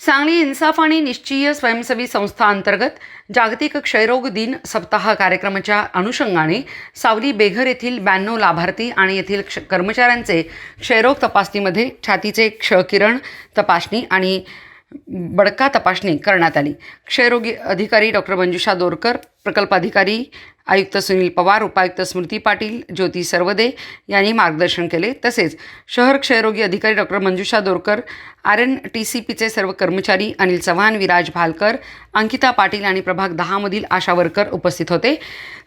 सांगली इन्साफ आणि निश्चय स्वयंसेवी संस्था अंतर्गत जागतिक क्षयरोग दिन सप्ताह कार्यक्रमाच्या अनुषंगाने सावली बेघर येथील ब्याण्णव लाभार्थी आणि येथील क्ष कर्मचाऱ्यांचे क्षयरोग तपासणीमध्ये छातीचे क्षकिरण तपासणी आणि बडका तपासणी करण्यात आली. क्षयरोगी अधिकारी डॉक्टर मंजुषा दोरकर प्रकल्पाधिकारी आयुक्त सुनील पवार उपायुक्त स्मृती पाटील ज्योती सर्वदे यांनी मार्गदर्शन केले. तसेच शहर क्षयरोगी अधिकारी doctor Manjusha Dorkar R N T C पीचे सर्व कर्मचारी अनिल चव्हाण विराज भालकर अंकिता पाटील आणि प्रभाग दहामधील आशा वर्कर उपस्थित होते.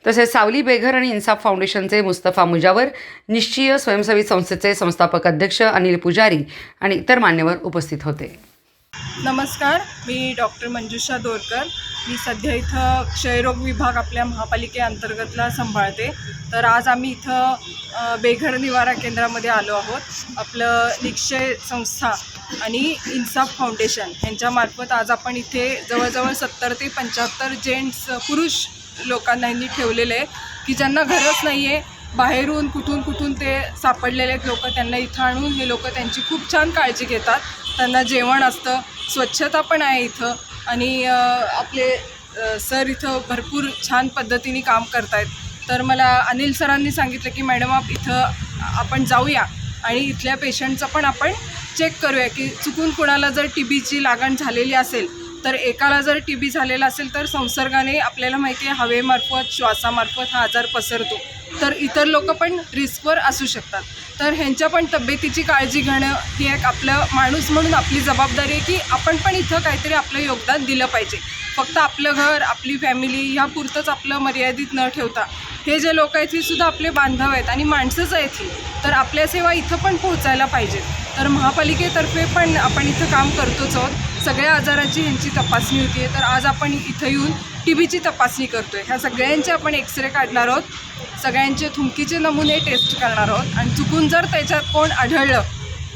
तसेच सावली बेघर आणि इन्साफ फाउंडेशनचे मुस्तफा मुजावर निश्चय स्वयंसेवी संस्थेचे संस्थापक अध्यक्ष अनिल पुजारी आणि इतर मान्यवर उपस्थित होते. नमस्कार मी डॉक्टर मंजुषा दोरकर. मी सध्या इथं क्षयरोग विभाग आपल्या महापालिकेअंतर्गतला सांभाळते. तर आज आम्ही इथं बेघर निवारा केंद्रामध्ये आलो आहोत. आपलं निक्षय संस्था आणि इन्साफ फाउंडेशन यांच्यामार्फत आज आपण इथे जवळजवळ सत्तर ते पंच्याहत्तर जेंट्स पुरुष लोकांना यांनी ठेवलेले आहे की ज्यांना घरच नाही आहे बाहेरून कुठून कुठून ते सापडलेले लोक त्यांना इथं आणून हे लोक त्यांची खूप छान काळजी घेतात. त्यांना जेवण असतं स्वच्छता पण आहे इथं. आणि आपले सर इथं भरपूर छान पद्धतीने काम करतायत. तर मला अनिल सरांनी सांगितलं की मॅडम आप इथं आपण जाऊया आणि इथल्या पेशंटचं पण आपण चेक करूया की चुकून कुणाला जर टी बीची लागण झालेली असेल तर एकाला जर टी बी झालेला असेल तर संसर्गाने आपल्याला माहिती आहे हवेमार्फत श्वासामार्फत हा आजार पसरतो. तर इतर लोक पण रिस्कवर असू शकतात. तर ह्यांच्या पण तब्येतीची काळजी घेणं ही एक आपलं माणूस म्हणून आपली जबाबदारी आहे की आपण पण इथं काहीतरी आपलं योगदान दिलं पाहिजे. फक्त आपलं घर आपली फॅमिली ह्यापुरतंच आपलं मर्यादित न ठेवता. हे जे लोक आहेत हे सुद्धा आपले बांधव आहेत आणि माणसंच आहेत ही. तर आपल्या सेवा इथं पण पोहोचायला पाहिजेत. तर महापालिकेतर्फे पण आपण इथं काम करतोच आहोत. सगळ्या आजाराची ह्यांची तपासणी होती. आहे तर आज आपण इथं येऊन टी बीची तपासणी करतो आहे ह्या सगळ्यांचे आपण एक्सरे काढणार आहोत. सगळ्यांचे थुंकीचे नमुने टेस्ट करणार आहोत. आणि चुकून जर त्याच्यात कोण आढळलं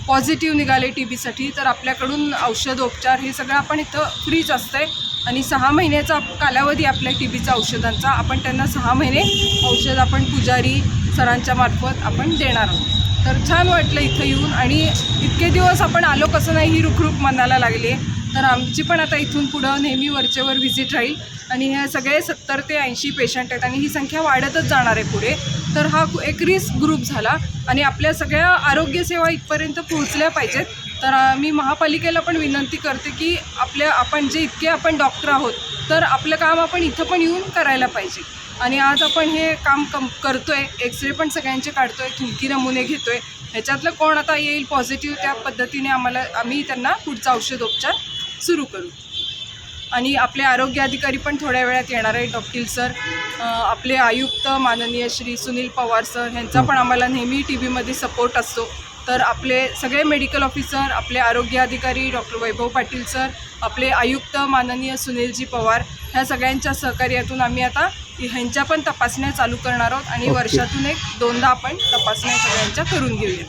पॉझिटिव्ह निघाले टी बीसाठी तर आपल्याकडून औषधोपचार हे सगळं आपण इथं फ्रीच असतं आहे आणि सहा महिन्याचा कालावधी आपल्या टी बीचा औषधांचा. आपण त्यांना सहा महिने औषध आपण पुजारी सरांच्या मार्फत आपण देणार आहोत. तर छान वाटलं इथं येऊन. आणि इतके दिवस आपण आलो कसं नाही ही रुखरुख मनाला लागली. आहे तर आमची पण आता इथून पुढं नेहमी वरचेवर व्हिजिट राहील. आणि हे सगळे सत्तर ते ऐंशी पेशंट आहेत आणि ही संख्या वाढतच जाणार आहे पुढे. तर हा एक रिस्क ग्रुप झाला आणि आपल्या सगळ्या आरोग्यसेवा इथपर्यंत पोहोचल्या पाहिजेत. तर मी महापालिकेला पण विनंती करते की आपल्या आपण जे इतके आपण डॉक्टर आहोत तर आपलं काम आपण इथं पण येऊन करायला पाहिजे. आणि आज आपण हे काम कम करतोय एक्सरे पण सगळ्यांचे काढतोय थुंकी नमुने घेतोय. ह्याच्यातलं कोण आता येईल पॉझिटिव्ह त्या पद्धतीने आम्हाला आम्ही त्यांना पुढचा औषधोपचार सुरू करू. आणि आपले आरोग्य अधिकारी पण थोड्या वेळात येणार आहे डॉक्टर सर. आपले आयुक्त माननीय श्री सुनील पवार सर ह्यांचा पण आम्हाला नेहमी टी व्हीमध्ये सपोर्ट असतो. तर आपले सगळे मेडिकल ऑफिसर आपले आरोग्य अधिकारी डॉक्टर वैभव पाटील सर आपले आयुक्त माननीय सुनीलजी पवार ह्या सगळ्यांच्या सहकार्यातून आम्ही आता ह्यांच्या पण तपासण्या चालू करणार आहोत आणि. वर्षातून एक दोनदा आपण तपासण्या सगळ्यांच्या करून घेऊया